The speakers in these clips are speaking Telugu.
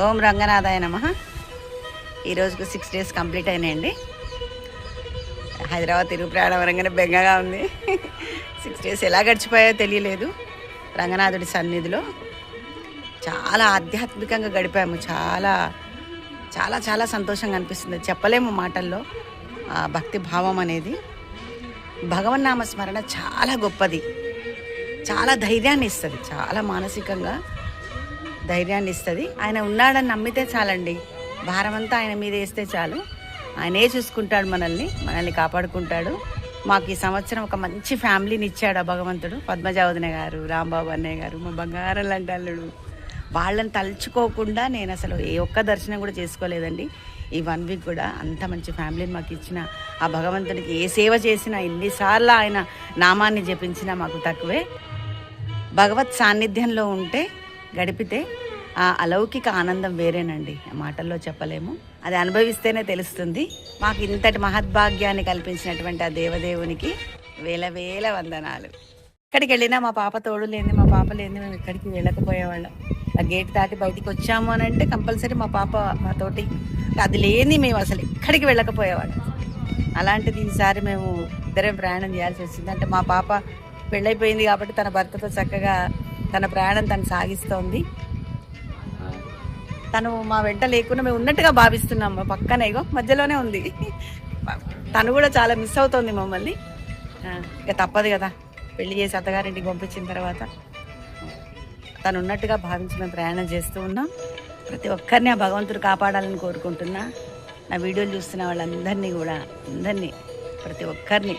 ఓం రంగనాథాయ నమ. ఈరోజుకు సిక్స్ డేస్ కంప్లీట్ అయినాయండి. హైదరాబాద్ తిరుగు ప్రయాణం వరంగానే బెంగగా ఉంది. సిక్స్ డేస్ ఎలా గడిచిపోయాయో తెలియలేదు. రంగనాథుడి సన్నిధిలో చాలా ఆధ్యాత్మికంగా గడిపాము. చాలా చాలా చాలా సంతోషంగా అనిపిస్తుంది. చెప్పలేము మాటల్లో. ఆ భక్తి భావం అనేది. భగవన్నామ స్మరణ చాలా గొప్పది. చాలా ధైర్యాన్ని ఇస్తుంది. చాలా మానసికంగా ధైర్యాన్ని ఇస్తుంది. ఆయన ఉన్నాడని నమ్మితే చాలండి. భారం అంతా ఆయన మీద వేస్తే చాలు. ఆయనే చూసుకుంటాడు మనల్ని మనల్ని కాపాడుకుంటాడు. మాకు ఈ సంవత్సరం ఒక మంచి ఫ్యామిలీని ఇచ్చాడు ఆ భగవంతుడు. పద్మజావదన గారు రాంబాబు అన్నయ్య గారు మా బంగారం లాంటి అల్లుడు. వాళ్ళని తలుచుకోకుండా నేను అసలు ఏ ఒక్క దర్శనం కూడా చేసుకోలేదండి. ఈ వన్ వీక్ కూడా అంత మంచి ఫ్యామిలీని మాకు ఇచ్చిన ఆ భగవంతునికి ఏ సేవ చేసినా ఎన్నిసార్లు ఆయన నామాన్ని జపించినా మాకు తక్కువే. భగవత్ సాన్నిధ్యంలో ఉంటే గడిపితే ఆ అలౌకిక ఆనందం వేరేనండి. ఆ మాటల్లో చెప్పలేము. అది అనుభవిస్తేనే తెలుస్తుంది. మాకు ఇంతటి మహద్భాగ్యాన్ని కల్పించినటువంటి ఆ దేవదేవునికి వేల వేల వందనాలు. ఎక్కడికి వెళ్ళినా మా పాప తోడు లేని మా పాప లేని మేము ఎక్కడికి వెళ్ళకపోయేవాళ్ళం. ఆ గేట్ దాటి బయటికి వచ్చాము అని అంటే కంపల్సరీ మా పాప మా తోటి అది లేని మేము అసలు ఎక్కడికి వెళ్ళకపోయేవాళ్ళం. అలాంటిది ఈసారి మేము ఇద్దరం ప్రయాణం చేయాల్సి వచ్చింది. అంటే మా పాప పెళ్ళైపోయింది కాబట్టి తన భర్తతో చక్కగా తన ప్రయాణం తను సాగిస్తోంది. తను మా వెంట లేకుండా మేము ఉన్నట్టుగా భావిస్తున్నాం. మా పక్కనే ఇగో మధ్యలోనే ఉంది. తను కూడా చాలా మిస్ అవుతోంది మమ్మల్ని. ఇక తప్పదు కదా. పెళ్ళి చేసి అత్తగారింటికి పంపించిన తర్వాత తను ఉన్నట్టుగా భావించి మేము ప్రయాణం చేస్తూ ఉన్నాం. ప్రతి ఒక్కరిని ఆ భగవంతుడు కాపాడాలని కోరుకుంటున్నా. నా వీడియోలు చూస్తున్న వాళ్ళందరినీ కూడా అందరినీ ప్రతి ఒక్కరిని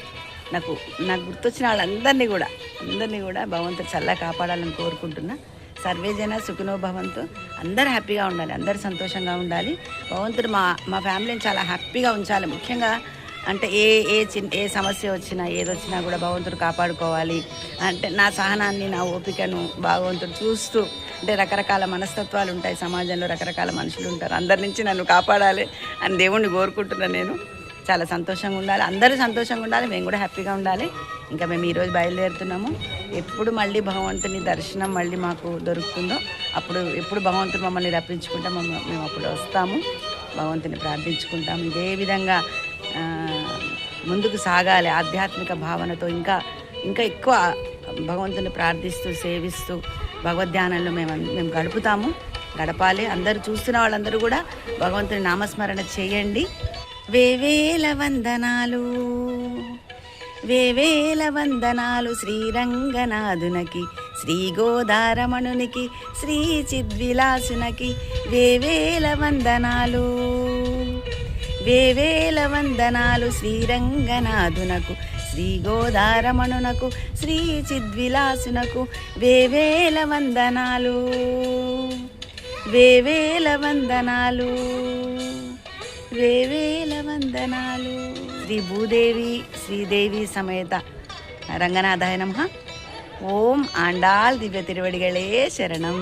నాకు నాకు గుర్తొచ్చిన వాళ్ళందరినీ కూడా అందరినీ కూడా భగవంతుడు చల్లగా కాపాడాలని కోరుకుంటున్నా. సర్వేజన సుఖినో భవంతు. అందరు హ్యాపీగా ఉండాలి అందరు సంతోషంగా ఉండాలి. భగవంతుడు మా మా ఫ్యామిలీని చాలా హ్యాపీగా ఉంచాలి. ముఖ్యంగా అంటే ఏ ఏ చిన్న ఏ సమస్య వచ్చినా ఏదొచ్చినా కూడా భగవంతుడు కాపాడుకోవాలి. అంటే నా సహనాన్ని నా ఓపికను భగవంతుడు చూస్తూ అంటే రకరకాల మనస్తత్వాలు ఉంటాయి. సమాజంలో రకరకాల మనుషులు ఉంటారు. అందరి నుంచి నన్ను కాపాడాలి అని దేవుణ్ణి కోరుకుంటున్నాను నేను. చాలా సంతోషంగా ఉండాలి. అందరూ సంతోషంగా ఉండాలి. మేము కూడా హ్యాపీగా ఉండాలి. ఇంకా మేము ఈరోజు బయలుదేరుతున్నాము. ఎప్పుడు మళ్ళీ భగవంతుని దర్శనం మళ్ళీ మాకు దొరుకుతుందో అప్పుడు ఎప్పుడు భగవంతుడు మమ్మల్ని రప్పించుకుంటా మేము అప్పుడు వస్తాము. భగవంతుని ప్రార్థించుకుంటాము. ఇదే విధంగా ముందుకు సాగాలి. ఆధ్యాత్మిక భావనతో ఇంకా ఇంకా ఎక్కువ భగవంతుని ప్రార్థిస్తూ సేవిస్తూ భగవద్ధ్యానంలో మేము మేము గడుపుతాము. గడపాలి. అందరూ చూస్తున్న వాళ్ళందరూ కూడా భగవంతుని నామస్మరణ చేయండి. వేవేల వందనాలు. వేవేల వందనాలు శ్రీరంగనాథునకి శ్రీ గోదారమణునికి శ్రీ చిద్విలాసునకి వేవేల వందనాలు. వేవేల వందనాలు శ్రీరంగనాథునకు శ్రీ గోదారమణునకు శ్రీ చిద్విలాసునకు వేవేల వందనాలు. వేవేల వందనాలు. వేవేల వందనాలు. శ్రీ భూదేవి శ్రీదేవి సమేత. రంగనాథాయ నమ. ఓం ఆండాల్ దివ్య తిరువడిగళే శరణం.